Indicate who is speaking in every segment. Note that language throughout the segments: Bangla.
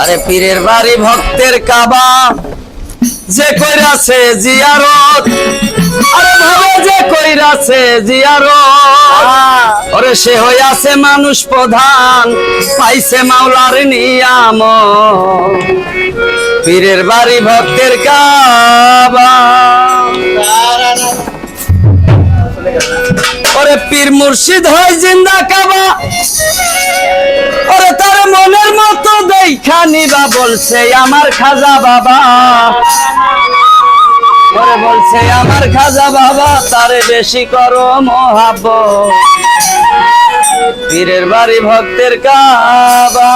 Speaker 1: আরে পীরের বাড়ি ভক্তের কাবা। যে কইরাছে জিয়ারত, আরে ভাবে যে কইরাছে জিয়ারত। ওরে সে হইয়াছে মানুষ প্রধান, পাইছে মাওলার নিয়াম। পীরের বাড়ি ভক্তের কাবা। ওরে পীর মুর্শিদ হয় জিন্দা কাবা। ওরে তার মনের মতো দেখা নিবা বলছে, আমার খাজা বাবা। ওরে বলছে, আমার খাজা বাবা, তারে বেশি করো মহাব পীরের বাড়ি ভক্তের কাবা।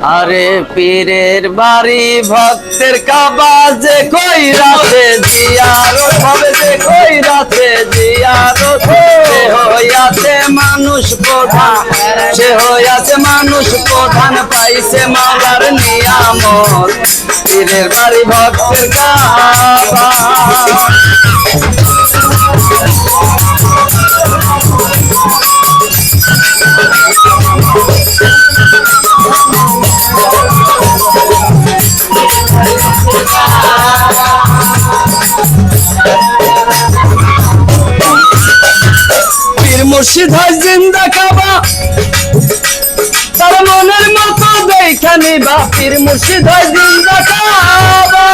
Speaker 1: আরে পীরের বাড়ি ভক্তের কাবা যে কই রাতে জিয়ারত হবে, যে কই রাতে জিয়ারত সে হইয়াছে মানুষ প্রধান, সে হইয়াছে মানুষ প্রধান, পাইছে মালার নিয়ামত। পীরের বাড়ি ভক্তের কাবা। মুর্শিদ হয় জিন্দা খাবা তার মনের মতো দেখা নিবা পীর মুর্শিদ হয় জিন্দা খাবা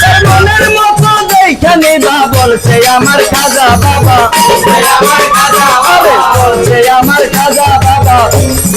Speaker 1: তার মনের মতো দেখা নিবা বলছে আমার খাজা বাবা। বলছে আমার খাজা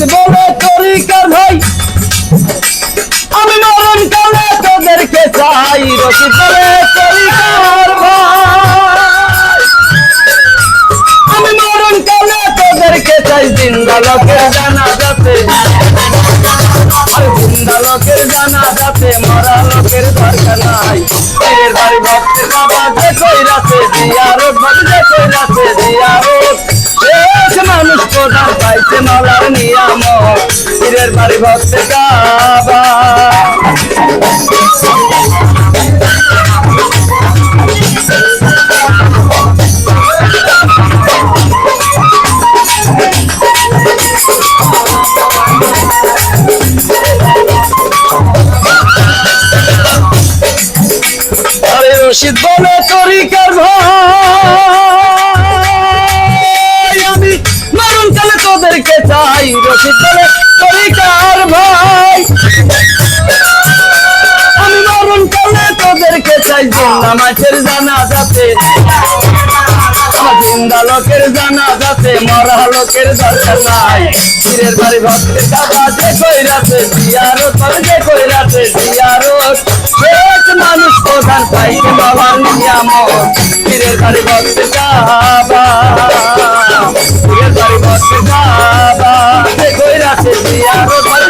Speaker 1: রশিদ বলে তরিকার ভাই? আমি মরণ কালে তোদেরকে চাই রশিদ বলে তরিকার ভাই? আমি মরণ কালে তোদেরকে চাই জিন্দা লোকের জানা যাতে জিন্দা লোকের জানা যাতে মরা লোকের দরকার নাই। বাড়ি ভক্তের বাবা রাতে বাড়ি কাবা রশিদ বলে তরিকার ভাই আমি মরণ কালে তোদেরকে চাই। রশিদ বলে তরিকার ভাই। আমি মরণ কালে তোদেরকে চাই জিন্দা মাছের জানা যাতে জিন্দা লোকের জানা যাতে মরা লোকের দরকার নাই। পীরের বাড়ি ভক্তের কাবা যে কইরাছে জিয়ারত তবে যে কইরাছে জিয়ারত শেষ মানুষ প্রধান পাইছে বাবার নিয়ামত। পীরের বাড়ি ভক্তের কাবা পীরের বাড়ি ভক্তের কাবা Yeah.